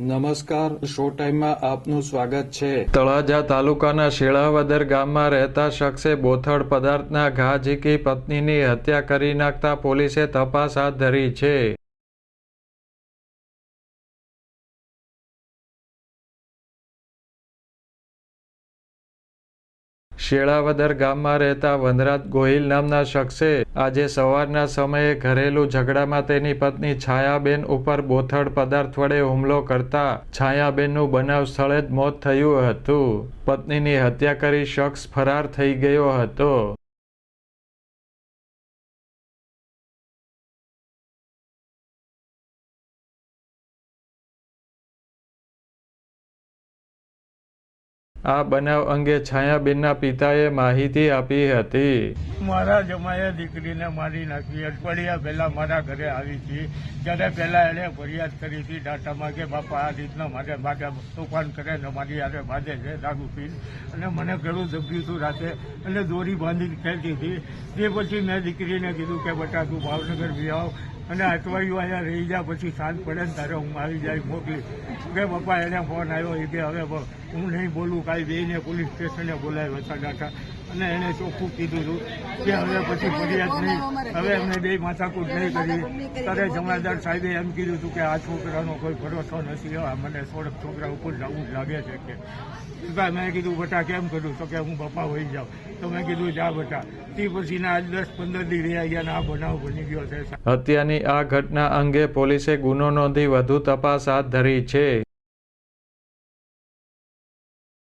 નમસ્કાર શો ટાઈમમાં આપનું સ્વાગત છે. તળાજા તાલુકાના શેળાવદર ગામમાં રહેતા શખ્સે બોથડ પદાર્થના ઘા ઝીકી પત્નીની હત્યા કરી નાખતા પોલીસે તપાસ હાથ ધરી છે. શેળાવદર ગામમાં રહેતા વનરાજ ગોહિલ નામના શખ્સે આજે સવારના સમયે ઘરેલું ઝઘડામાં તેની પત્ની છાયાબેન ઉપર બોથડ પદાર્થ વડે હુમલો કરતા છાયાબેનનું બનાવ સ્થળે જ મોત થયું હતું. પત્નીની હત્યા કરી શખ્સ ફરાર થઈ ગયો હતો. આ બનાવ અંગે છાયાબેનના પિતાએ માહિતી આપી હતી. મારા જમાએ દીકરીને મારી નાખી. અઠવાડિયા પહેલા મારા ઘરે આવી હતી. જ્યારે પહેલા એણે ફરિયાદ કરી હતી ડાટામાં કે, બાપા, આ રીતના મારે માટે તોફાન કરે ને મારી યારે બાંધે છે, દારૂ પીને અને મને ઘણું દબ્યું હતું રાતે. અને દોરી બાંધીને ખેંચી હતી. તે પછી મેં દીકરીને કીધું કે, બેટા ભાવનગર બી આવ. અને અઠવાડિયું અહીંયા રહી જાય પછી સાંજ પડે ને તારે હું આવી જાય મોકલી. કે પપ્પા એને ફોન આવ્યો એ કે હવે હું નહીં બોલું, કાંઈ બેને પોલીસ સ્ટેશને બોલાવ્યો હતા ડાટા અને એને ચોખ્ખું કીધું હતું કે હવે પછી ફરિયાદ નહીં. હવે એમને બે માથાકૂટ નહીં કરી. ત્યારે જમાદાર સાહેબે એમ કીધું હતું કે આ છોકરાનો કોઈ ભરોસો નથી. આ મને થોડોક છોકરા ઉપર જવું જ લાગે છે કે. છતાં મેં કીધું બટા કેમ કરું? તો કે હું બપા હોઈ જાઉં. તો મેં કીધું જા બટા. તે પછીના આજ દસ પંદર દી રહ્યા ગયા ને આ બનાવ બની ગયો છે. હત્યાની આ ઘટના અંગે પોલીસે ગુનો નોંધી વધુ તપાસ હાથ ધરી છે.